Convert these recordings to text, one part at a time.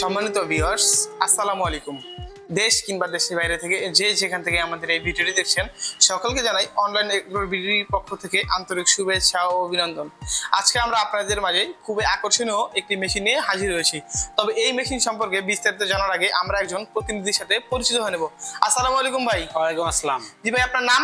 সম্মানিত ভিউয়ার্স আসসালামু আলাইকুম। দেশ কিংবা দেশের বাইরে থেকে যে যেখান থেকে আমাদের এই ভিডিওটি দেখছেন সকলকে জানাই অনলাইন ভিডিওর পক্ষ থেকে আন্তরিক শুভেচ্ছা ও অভিনন্দন। আজকে আমরা আপনাদের মাঝে খুবই আকর্ষণীয় একটি মেশিন নিয়ে হাজির হয়েছি। তবে এই মেশিন সম্পর্কে বিস্তারিত জানার আগে আমরা একজন প্রতিনিধির সাথে পরিচিত হয়ে নেব। আসসালামু আলাইকুম ভাই। ওয়ালাইকুম আসসালাম। জি ভাই আপনার নাম?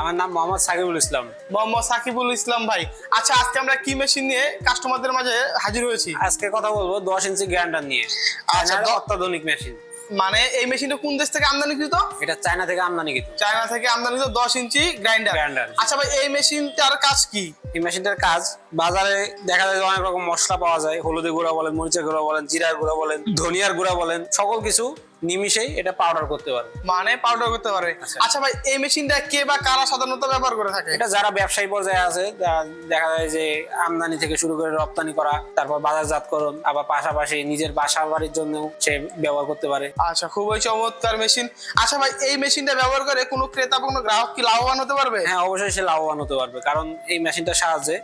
আমার নাম মোহাম্মদ সাকিবুল ইসলাম। মোহাম্মদ সাকিবুল ইসলাম ভাই। আচ্ছা আজকে আমরা কি মেশিন নিয়ে কাস্টমারদের মাঝে হাজির হয়েছি? আজকে কথা বলব দশ ইঞ্চি গ্রাইন্ডার নিয়ে। আচ্ছা, অত্যাধুনিক মেশিন মানে এই মেশিনটা কোন দেশ থেকে আমদানিকৃত? এটা চায়না থেকে আমদানিকৃত। চায়না থেকে আমদানিকৃত দশ ইঞ্চি গ্রাইন্ডার। Grinder। আচ্ছা ভাই এই মেশিনটার কাজ কি? এই মেশিনটার কাজ বাজারে দেখা যায় অনেক রকম মশলা পাওয়া যায়। হলুদের গুঁড়া বলেন মরিচের গুঁড়া বলেন জিরার গুঁড়া বলেন ধনিয়ার গুঁড়া বলেন সকল কিছু নিমিশেই এটা পাউডার করতে পারে মানে পাউডার করতে পারে। আচ্ছা। আচ্ছা ভাই এই মেশিনটা কে বা কারা সাধারণত ব্যবহার করে থাকে? এটা যারা ব্যবসায়ী পর্যায়ে আছে দেখা যায় যে আমদানি থেকে শুরু করে রপ্তানি করা তারপর বাজারজাতকরণ আবার পাশাপাশি নিজের বাসা বাড়ির জন্য সে ব্যবহার করতে পারে। আচ্ছা খুবই চমৎকার মেশিন আচ্ছা ভাই এই মেশিনটা ব্যবহার করে কোনো ক্রেতা বা কোনো গ্রাহক কি লাভবান হতে পারবে? হ্যাঁ অবশ্যই সে লাভবান হতে পারবে কারণ এই মেশিনটার সাহায্যে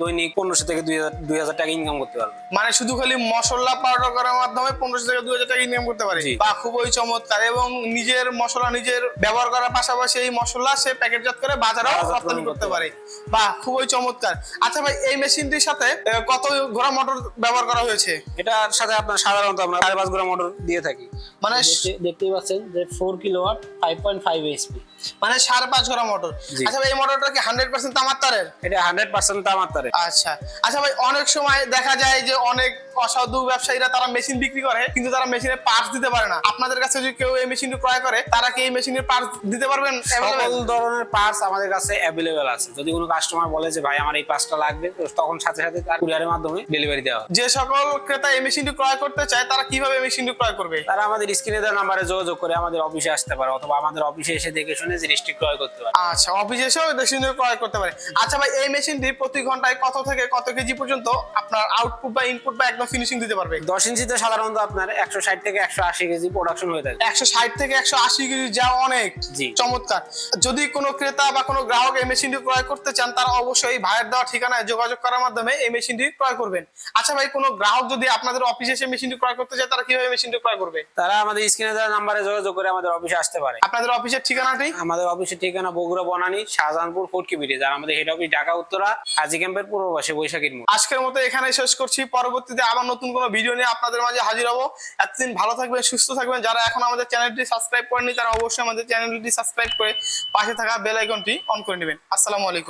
দৈনিক পনেরোশো থেকে দুই হাজার দুই হাজার টাকা ইনকাম করতে পারবে। মানে শুধু খালি মশলা পাউডার করার মাধ্যমে পনেরোশো থেকে দুই হাজার টাকা ইনকাম করতে পারে? বা খুবই চমৎকার এবং নিজের মশলা নিজের ব্যবহার করার পাশাপাশি এই মশলা সে প্যাকেটজাত করে বাজারেও রপ্তানি করতে পারে। বা খুবই চমৎকার। আচ্ছা ভাই এই মেশিনটির সাথে কত ঘোড়া মোটর ব্যবহার করা হয়েছে? এটার সাথে আপনার সাধারণত আমরা সাড়ে পাঁচ গ্রাম মোটর দিয়ে থাকি। মানে দেখতে- দেখতেই পাচ্ছেন যে four kilowatt five point five HP মানে সাড়ে পাঁচ ঘোড়া মোটর। আচ্ছা ভাই এই মোটরটা কি হান্ড্রেড পার্সেন্ট তামার তারের এটা হান্ড্রেড পার্সেন্ট তামার তারে আচ্ছা। আচ্ছা ভাই অনেক সময় দেখা যায় যে অনেক অসাধু ব্যবসায়ীরা তারা মেশিন বিক্রি করে কিন্তু তারা মেশিনের পার্টস দিতে পারে না। আপনাদের কাছে যদি কেউ এই মেশিনটি ক্রয় করে তারা কি এই মেশিনের পার্টস দিতে পারবেন? সকল ধরনের পার্টস আমাদের কাছে অ্যাভেলেবেল আছে। যদি কোনো কাস্টমার বলে যে ভাই আমার এই পাঁচটা লাগবে তো তখন সাথে সাথে তার কুরিয়ারের মাধ্যমে ডেলিভারি দেওয়া যে সকল ক্রেতা এই মেশিনটি ক্রয় করতে চায় তারা কীভাবে মেশিনটি ক্রয় করবে? তারা আমাদের স্ক্রিনে দেওয়া নাম্বারে যোগাযোগ করে আমাদের অফিসে আসতে পারে অথবা আমাদের অফিসে এসে দেখে শুনে জিনিসটি ক্রয় করতে পারে। আচ্ছা অফিসে এসেও মেশিনটি ক্রয় করতে পারে। আচ্ছা ভাই এই মেশিনটি প্রতি ঘন্টায় কত থেকে কত কেজি পর্যন্ত আপনার আউটপুট বা ইনপুট বা একদম ফিনিশিং দিতে পারবে। দশ ইঞ্চিতে সাধারণত আপনার একশো ষাট থেকে একশো আশি কেজি প্রোডাকশন হয়ে থাকে। একশো ষাট থেকে একশো আশি কেজি যা অনেক। চমৎকার। যদি কোনো ক্রেতা বা কোনো গ্রাহক এই মেশিনটি ক্রয় করতে চান তারা অবশ্যই ভাইয়ের দেওয়া ঠিকানায় যোগাযোগ করার মাধ্যমে এই মেশিনটি ক্রয় করবেন। আচ্ছা ভাই কোনো গ্রাহক যদি আপনাদের অফিসে এসে মেশিনটি ক্রয় করতে চায় তারা কীভাবে মেশিনটি ক্রয় করবে? তারা আমাদের স্ক্রিনে দেওয়া নাম্বারে যোগাযোগ করে আমাদের অফিসে আসতে পারে। আপনাদের অফিসের ঠিকানাটি? আমাদের অফিসের ঠিকানা বগুড়া বনানী শাহজাহানপুর ফোর্টকি ব্রিজ আর আমাদের হেড অফিস ঢাকা উত্তরা হাজি ক্যাম্পের পূর্ব পাশে বৈশাখীর আজকের মতো এখানে শেষ করছি। পরবর্তীতে আবার নতুন কোনো ভিডিও নিয়ে আপনাদের মাঝে হাজির হব। এতদিন ভালো থাকবেন, সুস্থ থাকবেন। যারা এখন আমাদের চ্যানেলটি সাবস্ক্রাইব করেনি তারা অবশ্যই আমাদের চ্যানেলটি সাবস্ক্রাইব করে পাশে থাকা বেল আইকনটি অন করে নেবেন। আসসালামু আলাইকুম।